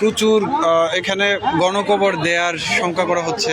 প্রচুর এখানে গণকবর দেয়ার শঙ্কা করা হচ্ছে।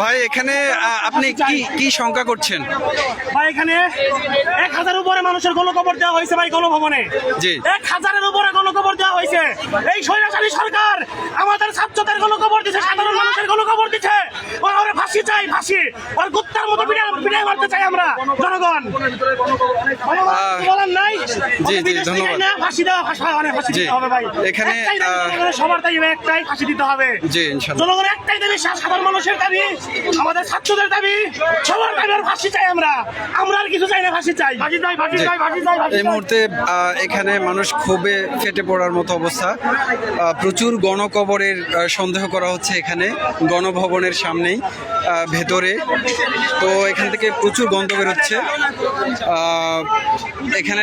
ভাই এখানে আপনি কি কি শঙ্কা করছেন ভাই এখানে এক হাজার উপরে মানুষের গণকবর দেওয়া হয়েছে ভাই গণভবনে। এক দেওয়া হয়েছে এই স্বৈরাচারী সরকার আমাদের ছাত্রদের খবর দিচ্ছে সাধারণ মানুষের গণকবর দিচ্ছে ওরা ফাঁসি চাই ফাঁসি। ওর গুত্তার মতো বিড়াই বিড়াই মারতে চাই আমরা জনগণ। বলার নাই? জি, জি, ধন্যবাদ। না, ফাঁসি দেওয়া ফাঁসি মানে ফাঁসি দিতে হবে ভাই। এখানে, সবার দাবি একটাই ফাঁসি দিতে হবে। জি, ইনশাল্লাহ। জনগণের একটাই দাবি সাধারণ মানুষের দাবি আমাদের ছাত্রদের দাবি সবার দাবি আর ফাঁসি চাই আমরা। আমরা আর কিছু চাই না ফাঁসি চাই। ফাঁসি চাই ফাঁসি চাই ফাঁসি চাই এই মুহূর্তে এখানে মানুষ খুবই ফেটে পড়ার মতো অবস্থা। আহ, প্রচুর গণকবরের সন্দেহ করা হচ্ছে এখানে গণভবনের সামনেই আহ, ভেতরে। তো এখান থেকে প্রচুর গন্ধ বেরোচ্ছে। আহ, এখানে